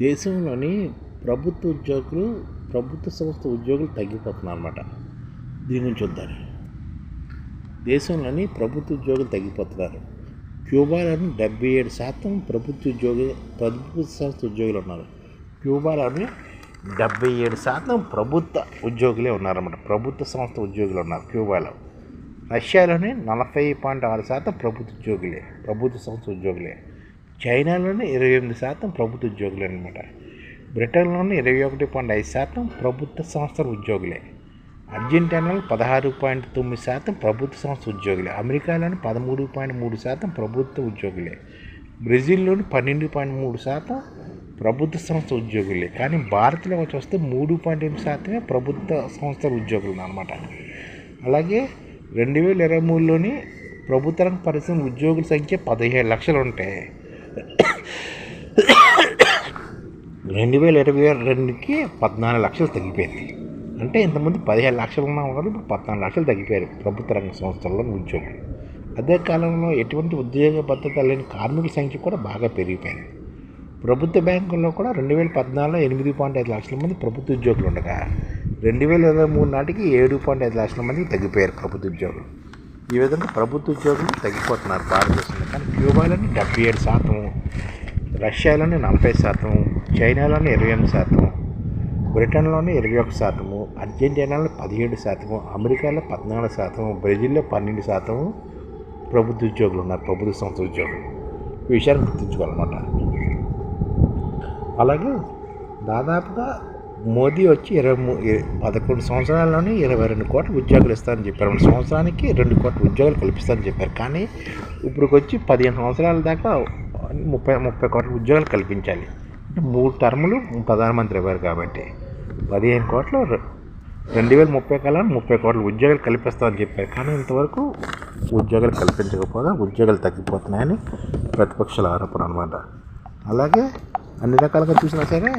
దేశంలోని ప్రభుత్వ ఉద్యోగులు ప్రభుత్వ సంస్థ ఉద్యోగులు తగ్గిపోతున్నారు అనమాట దీని నుంచి చూద్దాం. దేశంలోని ప్రభుత్వ ఉద్యోగులు తగ్గిపోతున్నారు. క్యూబాలోని డెబ్బై ఏడు శాతం ప్రభుత్వ ఉద్యోగి ప్రభుత్వ సంస్థ ఉద్యోగులు ఉన్నారు. క్యూబాలోని డెబ్బై ఏడు శాతం ప్రభుత్వ ఉద్యోగులే ఉన్నారన్నమాట ప్రభుత్వ సంస్థ ఉద్యోగులు ఉన్నారు క్యూబాలో రష్యాలోని నలభై పాయింట్ ఆరు శాతం ప్రభుత్వ ఉద్యోగులే ప్రభుత్వ సంస్థ ఉద్యోగులే. చైనాలోని ఇరవై ఎనిమిది శాతం ప్రభుత్వ ఉద్యోగులే అనమాట బ్రిటన్లోని ఇరవై ఒకటి పాయింట్ ఐదు శాతం ప్రభుత్వ సంస్థల ఉద్యోగులే. అర్జెంటీనాలో పదహారు పాయింట్ తొమ్మిది శాతం ప్రభుత్వ సంస్థ ఉద్యోగులే. అమెరికాలోని పదమూడు పాయింట్ మూడు శాతం ప్రభుత్వ ఉద్యోగులే. బ్రెజిల్లోని పన్నెండు పాయింట్ మూడు శాతం ప్రభుత్వ సంస్థ ఉద్యోగులే. కానీ భారత్లో వచ్చి వస్తే మూడు పాయింట్ ఎనిమిది శాతమే ప్రభుత్వ సంస్థల ఉద్యోగులు అనమాట అలాగే రెండు వేల ఇరవై మూడులోని ప్రభుత్వ రంగ పరిశ్రమ ఉద్యోగుల సంఖ్య పదిహేడు లక్షలు ఉంటాయి రెండు వేల ఇరవై రెండుకి పద్నాలుగు లక్షలు తగ్గిపోయింది. అంటే ఇంతకుముందు పదిహేను లక్షలు ఉన్న వాళ్ళు ఇప్పుడు పద్నాలుగు లక్షలు తగ్గిపోయారు ప్రభుత్వ రంగ సంస్థల్లో ఉద్యోగులు. అదే కాలంలో ఎటువంటి ఉద్యోగ భద్రత లేని కార్మికుల సంఖ్య కూడా బాగా పెరిగిపోయింది. ప్రభుత్వ బ్యాంకుల్లో కూడా రెండు వేల పద్నాలుగులో ఎనిమిది పాయింట్ ఐదు లక్షల మంది ప్రభుత్వ ఉద్యోగులు ఉండగా రెండు వేల ఇరవై మూడు నాటికి ఏడు పాయింట్ ఐదు లక్షల మందికి తగ్గిపోయారు ప్రభుత్వ ఉద్యోగులు. ఈ విధంగా ప్రభుత్వ ఉద్యోగులు తగ్గిపోతున్నారు భారతదేశంలో. కానీ క్యూబాలోని డెబ్బై ఏడు శాతం రష్యాలోని నలభై శాతం చైనాలోని ఇరవై ఎనిమిది శాతం బ్రిటన్లోని ఇరవై ఒక శాతము అర్జెంటీనాలో పదిహేడు శాతము అమెరికాలో పద్నాలుగు శాతం బ్రెజిల్లో పన్నెండు శాతం ప్రభుత్వ ఉద్యోగులు ఉన్నారు ప్రభుత్వ సంస్థ ఉద్యోగులు. ఈ విషయాన్ని గుర్తుంచుకోవాలన్నమాట. అలాగే దాదాపుగా మోదీ వచ్చి ఇరవై మూ పదకొండు సంవత్సరాల్లోనే ఇరవై రెండు కోట్ల ఉద్యోగాలు ఇస్తారని చెప్పారు. రెండు సంవత్సరానికి రెండు కోట్ల ఉద్యోగాలు కల్పిస్తారని చెప్పారు. కానీ ఇప్పుడు వచ్చి పదిహేను సంవత్సరాల దాకా ముప్పై ముప్పై కోట్ల ఉద్యోగాలు కల్పించాలి. మూడు టర్ములు ప్రధానమంత్రి అయ్యారు కాబట్టి. పదిహేను కోట్ల రెండు వేల ముప్పై కల్లా ముప్పై కోట్ల ఉద్యోగాలు కల్పిస్తామని చెప్పారు. కానీ ఇంతవరకు ఉద్యోగాలు కల్పించకపోగా ఉద్యోగాలు తగ్గిపోతున్నాయని ప్రతిపక్షాల ఆరోపణ అనమాట అలాగే అన్ని రకాలుగా చూసినా సరే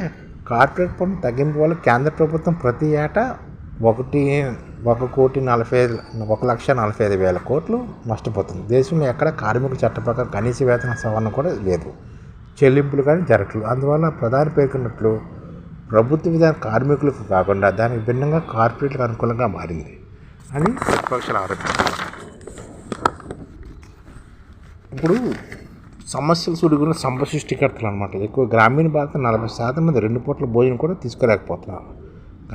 కార్పొరేట్ పన్ను తగ్గింపు వల్ల కేంద్ర ప్రభుత్వం ప్రతి ఏటా ఒకటి ఒక కోటి నలభై ఐదు ఒక లక్ష నలభై ఐదు వేల కోట్లు నష్టపోతుంది. దేశంలో ఎక్కడ కార్మికుల చట్ట ప్రకారం కనీస వేతన సవరణ కూడా లేదు. చెల్లింపులు కానీ జరగట్లు అందువల్ల ప్రధాని పేర్కొన్నట్లు ప్రభుత్వ విధానం కార్మికులకు కాకుండా దానికి భిన్నంగా కార్పొరేట్లకు అనుకూలంగా మారింది అని ప్రతిపక్షాలు ఆరోపిస్తున్నారు. ఇప్పుడు సమస్యలు సుడిగున్న సంప సృష్టికర్తలు అనమాట ఎక్కువ గ్రామీణ భారత నలభై శాతం మంది రెండు పూట్ల భోజనం కూడా తీసుకోలేకపోతున్నారు.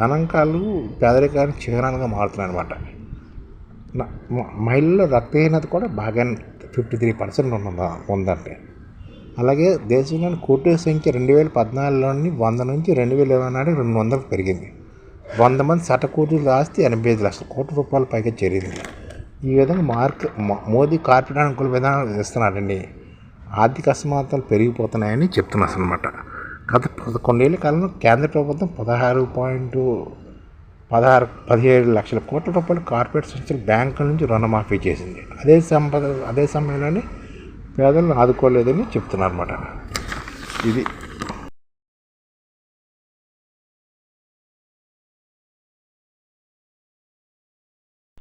గణాంకాలు పేదరికానికి చిహ్నాలుగా మారుతున్నాయి అనమాట మహిళల్లో రక్తహీనత కూడా బాగా ఫిఫ్టీ త్రీ పర్సెంట్ ఉందా ఉందంటే. అలాగే దేశంలోని కోట్ల సంఖ్య రెండు వేల పద్నాలుగులోని వంద నుంచి రెండు వేల ఇరవై నాటికి రెండు వందలకు పెరిగింది. వంద మంది శతకోటీల ఆస్తి ఎనభై ఐదు లక్షల కోట్ల రూపాయల పైగా చేరింది. ఈ విధంగా మార్క్ మోదీ కార్పొరేట్ అనుకూల విధానాలు ఇస్తున్నాడండి ఆర్థిక అసమానతలు పెరిగిపోతున్నాయని చెప్తున్నాను అనమాట గత పదకొండేళ్ళ కాలంలో కేంద్ర ప్రభుత్వం పదహారు పాయింట్ పదహారు పదిహేడు లక్షల కోట్ల రూపాయలు కార్పొరేట్ సంస్థలు బ్యాంకుల నుంచి రుణమాఫీ చేసింది. అదే సంపద అదే సమయంలోనే పేదలను ఆదుకోలేదని చెప్తున్నారు అనమాట ఇది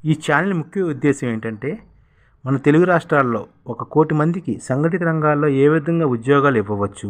ఈ ఛానల్ ముఖ్య ఉద్దేశం ఏంటంటే మన తెలుగు రాష్ట్రాల్లో ఒక కోటి మందికి సంఘటిత రంగాల్లో ఏ విధంగా ఉద్యోగాలు ఇవ్వవచ్చు